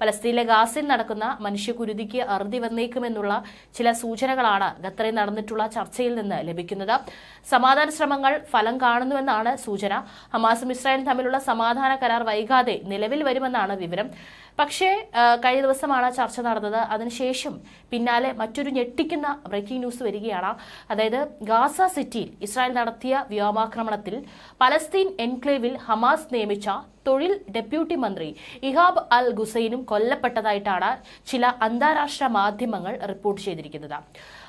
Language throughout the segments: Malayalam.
പലസ്തീനിലെ ഗാസിൽ നടക്കുന്ന മനുഷ്യകുരുതിക്ക് അറുതി വന്നേക്കുമെന്നുള്ള ചില സൂചനകളാണ് ഖത്തറിൽ നടന്നിട്ടുള്ള ചർച്ചയിൽ നിന്ന് ലഭിക്കുന്നത്. സമാധാന ശ്രമങ്ങൾ ഫലം കാണുന്നുവെന്നാണ് സൂചന. ഹമാസും ഇസ്രായേലും തമ്മിലുള്ള സമാധാന കരാർ വൈകാതെ നിലവിൽ വരുമെന്നാണ് വിവരം. പക്ഷേ കഴിഞ്ഞ ദിവസമാണ് ചർച്ച നടന്നത്. അതിനുശേഷം പിന്നാലെ മറ്റൊരു ഞെട്ടിക്കുന്ന ബ്രേക്കിംഗ് ന്യൂസ് വരികയാണ്. അതായത് ഗാസ സിറ്റിയിൽ ഇസ്രായേൽ നടത്തിയ വ്യോമാക്രമണത്തിൽ പലസ്തീൻ എൻക്ലേവിൽ ഹമാസ് നിയമിച്ച തൊഴിൽ ഡെപ്യൂട്ടി മന്ത്രി ഇഹാബ് അൽ ഗുസൈനും കൊല്ലപ്പെട്ടതായിട്ടാണ് ചില അന്താരാഷ്ട്ര മാധ്യമങ്ങൾ റിപ്പോർട്ട് ചെയ്തിരിക്കുന്നത്.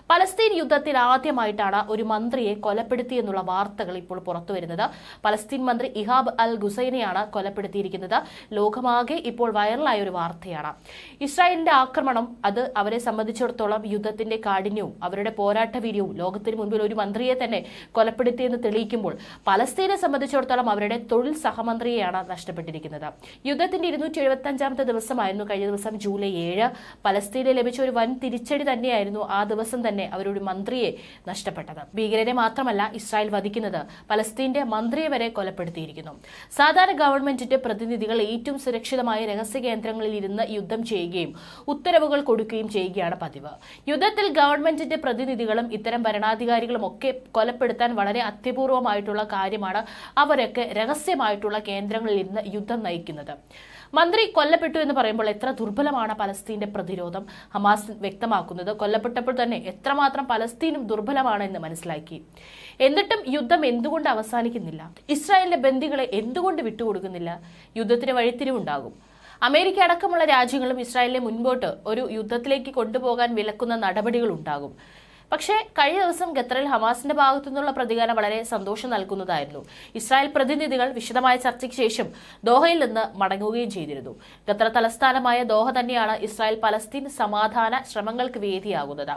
പലസ്തീൻ യുദ്ധത്തിൽ ആദ്യമായിട്ടാണ് ഒരു മന്ത്രിയെ കൊലപ്പെടുത്തിയെന്നുള്ള വാർത്തകൾ ഇപ്പോൾ പുറത്തുവരുന്നത് പലസ്തീൻ മന്ത്രി ഇഹാബ് അൽ ഗുസൈനെയാണ് കൊലപ്പെടുത്തിയിരിക്കുന്നത്. ലോകമാകെ ഇപ്പോൾ വൈറലായ ഒരു വാർത്തയാണ്. ഇസ്രായേലിന്റെ ആക്രമണം അത് അവരെ സംബന്ധിച്ചിടത്തോളം യുദ്ധത്തിന്റെ കാഠിന്യവും അവരുടെ പോരാട്ട വീര്യവും ലോകത്തിന് മുൻപിൽ ഒരു മന്ത്രിയെ തന്നെ കൊലപ്പെടുത്തിയെന്ന് തെളിയിക്കുമ്പോൾ പലസ്തീനെ സംബന്ധിച്ചിടത്തോളം അവരുടെ തൊഴിൽ സഹമന്ത്രിയെയാണ് നഷ്ടപ്പെട്ടിരിക്കുന്നത്. യുദ്ധത്തിന്റെ ഇരുന്നൂറ്റി എഴുപത്തി അഞ്ചാമത്തെ ദിവസമായിരുന്നു കഴിഞ്ഞ ദിവസം ജൂലൈ ഏഴ്. പലസ്തീനെ ലഭിച്ച ഒരു വൻ തിരിച്ചടി തന്നെയായിരുന്നു ആ ദിവസം തന്നെ അവരൊരു മന്ത്രിയെ നഷ്ടപ്പെട്ടത്. ഭീകരരെ മാത്രമല്ല ഇസ്രായേൽ വധിക്കുന്നത് പലസ്തീന്റെ മന്ത്രിയെ വരെ കൊലപ്പെടുത്തിയിരിക്കുന്നു. സാധാരണ ഗവൺമെന്റിന്റെ പ്രതിനിധികൾ ഏറ്റവും സുരക്ഷിതമായ രഹസ്യ കേന്ദ്രങ്ങളിൽ ഇരുന്ന് യുദ്ധം ചെയ്യുകയും ഉത്തരവുകൾ കൊടുക്കുകയും ചെയ്യുകയാണ് പതിവ്. യുദ്ധത്തിൽ ഗവൺമെന്റിന്റെ പ്രതിനിധികളും ഇത്തരം ഭരണാധികാരികളും ഒക്കെ കൊലപ്പെടുത്താൻ വളരെ അത്യപൂർവമായിട്ടുള്ള കാര്യമാണ് അവരൊക്കെ രഹസ്യമായിട്ടുള്ള കേന്ദ്രങ്ങളിൽ ഇരുന്ന് യുദ്ധം നയിക്കുന്നത്. മന്ത്രി കൊല്ലപ്പെട്ടു എന്ന് പറയുമ്പോൾ എത്ര ദുർബലമാണ് പലസ്തീന്റെ പ്രതിരോധം. ഹമാസ് വ്യക്തമാക്കുന്നത് കൊല്ലപ്പെട്ടപ്പോൾ തന്നെ എത്രമാത്രം പലസ്തീനും ദുർബലമാണ് എന്ന് മനസ്സിലാക്കി. എന്നിട്ടും യുദ്ധം എന്തുകൊണ്ട് അവസാനിക്കുന്നില്ല? ഇസ്രായേലിന്റെ ബന്ദികളെ എന്തുകൊണ്ട് വിട്ടുകൊടുക്കുന്നില്ല? യുദ്ധത്തിന് വഴിത്തിരിവുണ്ടാകും. അമേരിക്ക അടക്കമുള്ള രാജ്യങ്ങളും ഇസ്രായേലിനെ മുൻപോട്ട് ഒരു യുദ്ധത്തിലേക്ക് കൊണ്ടുപോകാൻ വിലക്കുന്ന നടപടികൾ ഉണ്ടാകും പക്ഷേ കഴിഞ്ഞ ദിവസം ഖത്തറിൽ ഹമാസിന്റെ ഭാഗത്തു നിന്നുള്ള പ്രതികരണം വളരെ സന്തോഷം നൽകുന്നതായിരുന്നു. ഇസ്രായേൽ പ്രതിനിധികൾ വിശദമായ ചർച്ചയ്ക്ക് ശേഷം ദോഹയിൽ നിന്ന് മടങ്ങുകയും ചെയ്തിരുന്നു. ഖത്തർ തലസ്ഥാനമായ ദോഹ തന്നെയാണ് ഇസ്രായേൽ പലസ്തീൻ സമാധാന ശ്രമങ്ങൾക്ക് വേദിയാകുന്നത്.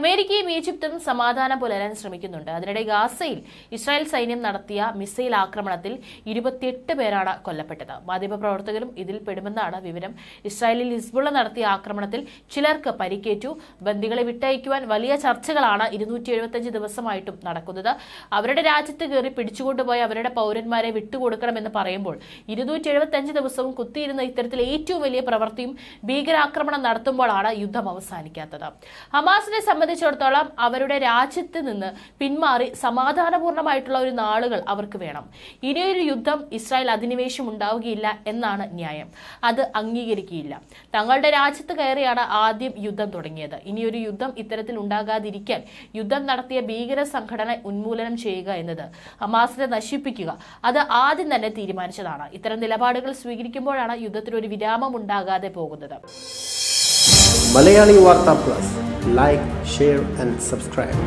അമേരിക്കയും ഈജിപ്തും സമാധാനം പുലരാൻ ശ്രമിക്കുന്നുണ്ട്. അതിനിടെ ഗാസയിൽ ഇസ്രായേൽ സൈന്യം നടത്തിയ മിസൈൽ ആക്രമണത്തിൽ ഇരുപത്തിയെട്ട് പേരാണ് കൊല്ലപ്പെട്ടത്. മാധ്യമപ്രവർത്തകരും ഇതിൽ പെടുമെന്നാണ് വിവരം. ഇസ്രായേലിൽ ഹിസ്ബുള്ള നടത്തിയ ആക്രമണത്തിൽ ചിലർക്ക് പരിക്കേറ്റു. ബന്ദികളെ വിട്ടയക്കുവാൻ വലിയ ചർച്ചകളാണ് ഇരുന്നൂറ്റി എഴുപത്തഞ്ച് ദിവസമായിട്ടും നടക്കുന്നത്. അവരുടെ രാജ്യത്ത് കയറി പിടിച്ചുകൊണ്ടുപോയി അവരുടെ പൗരന്മാരെ വിട്ടുകൊടുക്കണമെന്ന് പറയുമ്പോൾ ഇരുന്നൂറ്റി എഴുപത്തിയഞ്ച് ദിവസവും കുത്തിയിരുന്ന ഇത്തരത്തിൽ ഏറ്റവും വലിയ പ്രവൃത്തിയും ഭീകരാക്രമണം നടത്തുമ്പോഴാണ് യുദ്ധം അവസാനിക്കാത്തത്. ഹമാസിനെ സംബന്ധിച്ചിടത്തോളം അവരുടെ രാജ്യത്ത് നിന്ന് പിന്മാറി സമാധാനപൂർണമായിട്ടുള്ള ഒരു നാളുകൾ അവർക്ക് വേണം. ഇനിയൊരു യുദ്ധം ഇസ്രായേൽ അധിനിവേശം ഉണ്ടാവുകയില്ല എന്നാണ് ന്യായം. അത് അംഗീകരിക്കുകയില്ല. തങ്ങളുടെ രാജ്യത്ത് കയറിയാണ് ആദ്യം യുദ്ധം തുടങ്ങിയത്. ഇനിയൊരു യുദ്ധം ഇത്തരത്തിൽ ഉണ്ടാകാതിരിക്കാൻ യുദ്ധം നടത്തിയ ഭീകര സംഘടന ഉന്മൂലനം ചെയ്യുക എന്നത് ഹമാസിനെ നശിപ്പിക്കുക. അത് ആദ്യം തന്നെ തീരുമാനിച്ചതാണ്. ഇത്തരം നിലപാടുകൾ സ്വീകരിക്കുമ്പോഴാണ് യുദ്ധത്തിന് ഒരു വിരാമം ഉണ്ടാകാതെ പോകുന്നത്. Malayali Vartha plus. Like share and subscribe